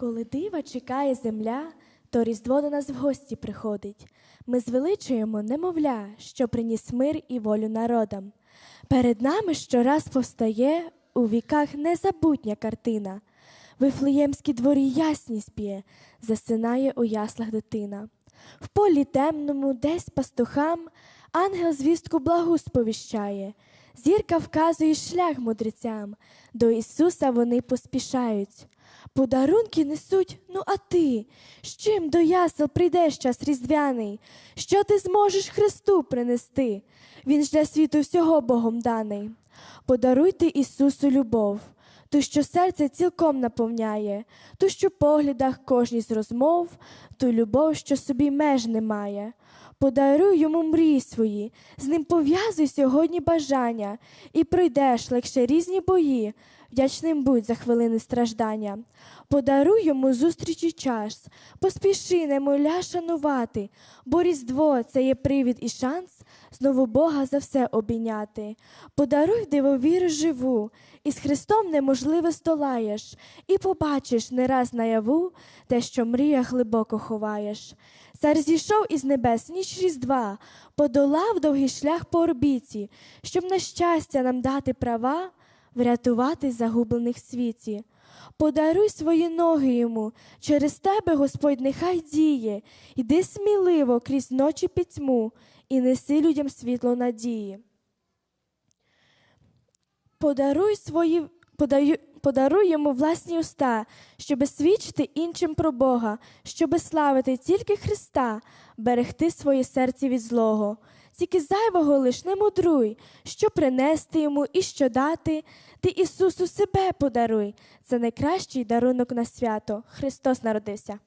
Коли дива чекає земля, то Різдво до нас в гості приходить. Ми звеличуємо немовля, що приніс мир і волю народам. Перед нами щораз повстає у віках незабутня картина. Вифлеємські дворі ясність б'є, засинає у яслах дитина. В полі темному, десь пастухам, ангел звістку благу сповіщає. Зірка вказує шлях мудрецям, до Ісуса вони поспішають. Подарунки несуть, ну а ти, з чим до ясел прийдеш час різдвяний? Що ти зможеш Христу принести? Він ж для світу всього Богом даний. Подаруйте Ісусу любов, ту, що серце цілком наповняє, ту, що в поглядах кожній з розмов, ту любов, що собі меж немає. Подаруй йому мрії свої, з ним пов'язуй сьогодні бажання, і пройдеш легше різні бої, вдячним будь за хвилини страждання. Подаруй йому зустрічі час, поспіши немоля шанувати, бо Різдво це є привід і шанс знову Бога за все обійняти. Подаруй дивовіру живу, і з Христом неможливе столаєш, і побачиш не раз наяву те, що мрія глибоко ховаєш. Цар зійшов із небес ніч Різдва, подолав довгий шлях по орбіті, щоб на щастя нам дати права, врятувати загублених світі. Подаруй свої ноги йому, через тебе Господь нехай діє, йди сміливо крізь ночі пітьму і неси людям світло надії. Подаруй свої подаю, подаруй йому власні уста, щоби свідчити іншим про Бога, щоби славити тільки Христа, берегти своє серце від злого. Тільки зайвого лиш не мудруй, що принести йому і що дати. Ти Ісусу себе подаруй. Це найкращий дарунок на свято. Христос народився.